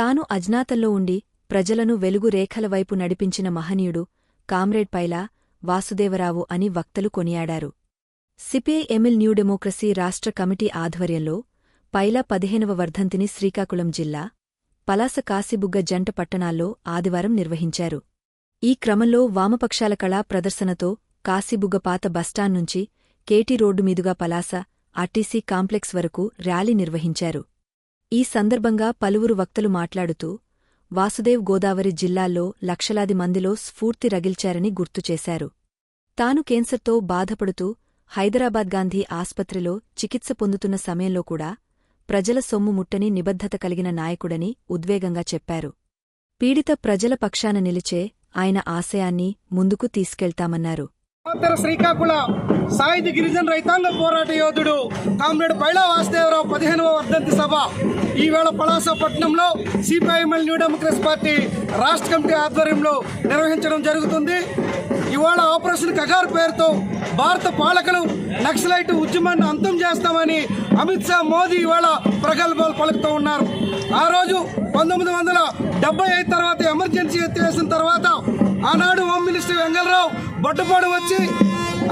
తాను అజ్ఞాతంలో ఉండి ప్రజలను వెలుగు రేఖల వైపు నడిపించిన మహనీయుడు కామ్రేడ్ పైలా వాసుదేవరావు అని వక్తలు కొనియాడారు. సిపిఐ ఎమిల్ న్యూ డెమోక్రసీ రాష్ట్ర కమిటీ ఆధ్వర్యంలో పైలా పదిహేనవ వర్ధంతిని శ్రీకాకుళం జిల్లా పలాస కాశీబుగ్గ జంట పట్టణాల్లో ఆదివారం నిర్వహించారు. ఈ క్రమంలో వామపక్షాల కళా ప్రదర్శనతో కాశీబుగ్గ పాత బస్టాండ్ నుంచి కేటీ రోడ్డు మీదుగా పలాస ఆర్టీసీ కాంప్లెక్స్ వరకు ర్యాలీ నిర్వహించారు. ఈ సందర్భంగా పలువురు వక్తలు మాట్లాడుతూ వాసుదేవ్ గోదావరి జిల్లాల్లో లక్షలాది మందిలో స్ఫూర్తి రగిల్చారని గుర్తుచేశారు తాను కేన్సర్తో బాధపడుతూ హైదరాబాద్ గాంధీ ఆస్పత్రిలో చికిత్స పొందుతున్న సమయంలో కూడా ప్రజల సొమ్ము ముట్టని నిబద్ధత కలిగిన నాయకుడని ఉద్వేగంగా చెప్పారు. పీడిత ప్రజల పక్షాన నిలిచే ఆయన ఆశయాన్ని ముందుకు తీసుకెళ్తామన్నారు. ఉత్తర శ్రీకాకుళ సాయుధ గిరిజన రైతాంగ పోరాట యోధుడు కామ్రేడ్ పైలా వాసుదేవరావు పదిహేనవ వర్ధంతి సభ. ఈవేళ పలాసపట్నంలో CPI ML new democracy party రాష్ట్ర కమిటీ ఆధ్వర్యంలో నిర్వహించడం జరుగుతుంది. ఇవాళ ఆపరేషన్ కగార్ పేరుతో భారత పాలకులు నక్సలైట్ ఉద్యమాన్ని అంతం చేస్తామని అమిత్ షా మోదీ ఇవాళ ప్రగల్భాలు పలుకుతూ ఉన్నారు. ఆ రోజు పంతొమ్మిది వందల డెబ్బై ఐదు తర్వాత ఎమర్జెన్సీ ఎత్తివేసిన తర్వాత ఆనాడు హోమ్ మినిస్టర్ వెంగళరావు బొడ్డపాడు వచ్చి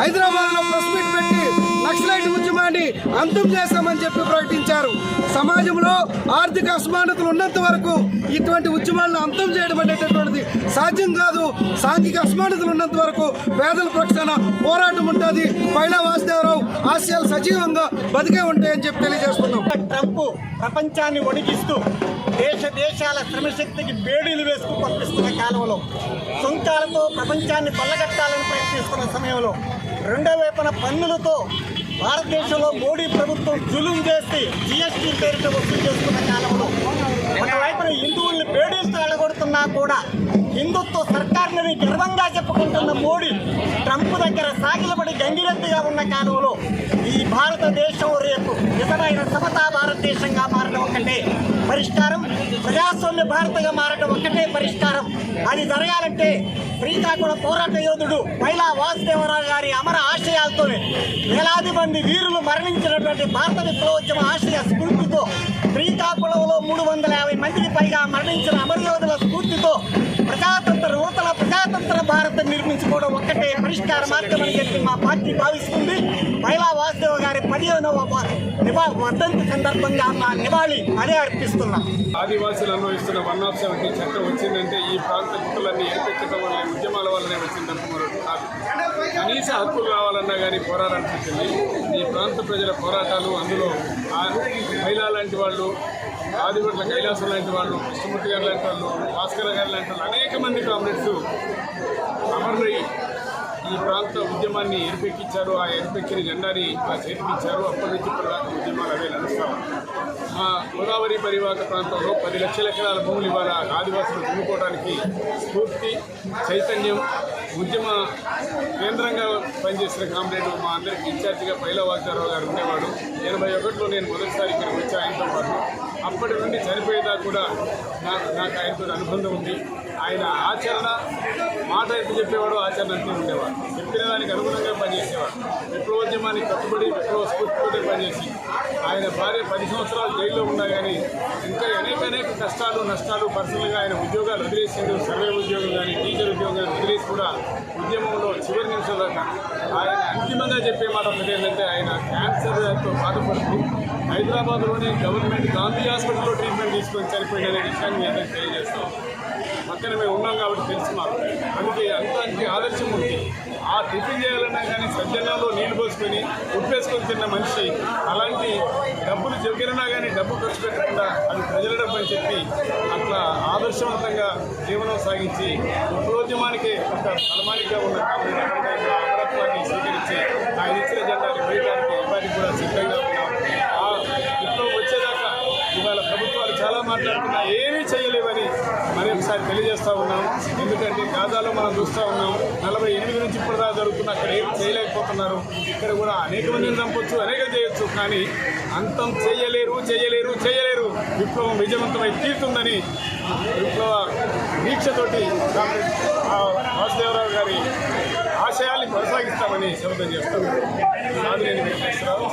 హైదరాబాద్లో ప్రెస్ మీట్ పెట్టి నక్సలైట్ ఉద్యమాన్ని అంతం చేస్తామని చెప్పి ప్రకటించారు. సమాజంలో ఆర్థిక అసమానతలు ఉన్నంత వరకు ఇటువంటి ఉద్యమాలను అంతం చేయడం అనేటటువంటిది సాధ్యం కాదు. సాంఘిక అసమానతలు ఉన్నంత వరకు పేదల పక్షాన పోరాటం ఉంటుంది. పైలా వాసుదేవరావు ఆశయాలు సజీవంగా బతికే ఉంటాయని చెప్పి తెలియజేస్తున్నాం. ట్రంప్ ప్రపంచాన్ని వణికిస్తూ దేశ దేశాల శ్రమశక్తికి బేడీలు వేసుకు పంపిస్తున్నారు సమయంలో సుంకాలతో ప్రపంచాన్ని కొల్లగట్టాలని ప్రయత్నిస్తున్న సమయంలో రెండో వైపున పన్నులతో భారతదేశంలో మోడీ ప్రభుత్వం జులుం చేసి జిఎస్టీ పేరిట వసూలు చేస్తున్న కాలంలో ఒకవైపున హిందువుల్ని పేడిస్తూ వెళ్ళగొడుతున్నా కూడా హిందుత్వ సర్కార్ని గర్వంగా చెప్పుకుంటున్న మోడీ ట్రంప్ దగ్గర సాగిలబడి గంగిరెద్దుగా ఉన్న కాలంలో ఈ భారతదేశం రేపు నిజమైన సమతా భారతదేశంగా మారడం ఒకటే పరిష్కారం. ప్రజాస్వామ్య భారతగా మారడం ఒకటే పరిష్కారం. అది జరగాలంటే శ్రీకాకుళ పోరాట యోధుడు పైలా వాసుదేవరావు గారి అమర ఆశయాలతోనే వేలాది మంది వీరులు మరణించినటువంటి భారత విప్లవోద్యమ ఆశయ స్ఫూర్తితో శ్రీకాకుళంలో మూడు వందల యాభై మందికి పైగా మరణించిన అమరయోధుల స్ఫూర్తితో ప్రజాతంత్ర నూతన ప్రజాతంత్ర భారతం నిర్మించుకోవడం ఒక్కటే పరిష్కార మార్గం అని చెప్పి మా పార్టీ భావిస్తుంది. మహిళా వాసుదేవ గారి పదిహేనవ నివా వర్ధంతి సందర్భంగా మా నివాళి అదే అర్పిస్తున్నాం. ఆదివాసులు అనుభవిస్తున్న వన్ ఆఫ్ సెవెంటీ చట్టం వచ్చిందంటే ఈ ప్రాంత హక్కులన్నీ ఏర్పించడం వల్ల ఉద్యమాల వల్లనే వచ్చిందంటే కనీస హక్కులు రావాలన్నా కానీ పోరాడాల్సింది ఈ ప్రాంత ప్రజల పోరాటాలు. అందులో ఆ మహిళా లాంటి వాళ్ళు ఆదిపట్ల కైలాసం లాంటి వాళ్ళు కృష్ణమూర్తి గారు లాంటి వాళ్ళు భాస్కర్ గారు లాంటి వాళ్ళు అనేక మంది కామ్రేడ్స్ అమరులయ్యి ఈ ప్రాంత ఉద్యమాన్ని ఎరిపెక్కించారు ఆ ఎరిపెక్కిన జెండాని ఆ చేతికిచ్చారు. అప్పటి నుంచి ఇప్పటిదాకా ఉద్యమాలు అవే నడుస్తాం మా గోదావరి పరివాహక ప్రాంతంలో పది లక్షల ఎకరాల భూములు ఇవాళ ఆదివాసులు దున్నుకోవడానికి స్ఫూర్తి చైతన్యం ఉద్యమ కేంద్రంగా పనిచేసిన కామ్రేడ్ మా అందరికి ఇన్ఛార్జిగా పైలవాచారావు గారు ఉండేవాడు. ఎనభై ఒకటిలో నేను మొదటిసారి ఇక్కడికి వచ్చి ఆయనతో పాటు అప్పటి నుండి చనిపోయేదా కూడా నాకు నాకు ఆయనతో అనుబంధం ఉంది. ఆయన ఆచరణ మాట ఎంత చెప్పేవాడు ఆచరణ అంతే ఉండేవాడు. చెప్పిన దానికి అనుగుణంగా పనిచేసేవాడు. విప్లవోద్యమానికి కట్టుబడి విప్లవ స్ఫూర్తితోనే పనిచేసి ఆయన భార్య పది సంవత్సరాలు జైల్లో ఉన్నా కానీ ఇంకా అనేక అనేక కష్టాలు నష్టాలు పర్సనల్గా ఆయన ఉద్యోగాలు వదిలేసిండు. సర్వే ఉద్యోగం కానీ టీచర్ ఉద్యోగం కానీ వదిలేసి కూడా ఉద్యమంలో చివరి నిమిషం దాకా ఆయన అంతిమంగా చెప్పే మాట ఒకటి ఏంటంటే ఆయన క్యాన్సర్తో బాధపడుతూ హైదరాబాద్లోనే గవర్నమెంట్ గాంధీ హాస్పిటల్లో ట్రీట్మెంట్ తీసుకొని చనిపోయిన విషయాన్ని మేము తెలియజేస్తాం. పక్కన మేము ఉన్నాం కాబట్టి తెలుసు మాకు. అందుకే అంతానికి ఆదర్శం ఉంది. ఆ టిఫిన్ చేయాలన్నా కానీ సజ్జనాల్లో నీళ్ళు పోసుకొని ఉప్పేసుకొని తిన్న మనిషి అలాంటి డబ్బులు చెవికిరన్నా కానీ డబ్బు ఖర్చు పెట్టకుండా అది ప్రజల డబ్బు అని చెప్పి అట్లా ఆదర్శవంతంగా జీవనం సాగించి ఉద్యోద్యమానికి ఒక బలమానిగా ఉన్న కామ్రేడ్ ఎప్పటికైనా అమరత్వాన్ని స్వీకరించి ఆయన ఇచ్చిన జెండాన్ని వేయడానికి ఇవాటికి కూడా సిద్ధంగా మాట్లాడుకున్నా ఏమీ చేయలేవని మరి ఒకసారి తెలియజేస్తా ఉన్నాం. ఎందుకంటే గాజాలో మనం చూస్తూ ఉన్నాం నలభై ఎనిమిది నుంచి ఇప్పుడు దాకా జరుగుతున్న అక్కడ ఏం చేయలేకపోతున్నారు. ఇక్కడ కూడా అనేక మందిని చంపొచ్చు అనేక చేయొచ్చు కానీ అంతం చేయలేరు చేయలేరు చేయలేరు. విప్లవం విజయవంతమై తీరుతుందని విప్లవ దీక్షతోటి వాసుదేవరావు గారి ఆశయాల్ని కొనసాగిస్తామని శబ్దం చేస్తాం వెంకటేశ్వరరావు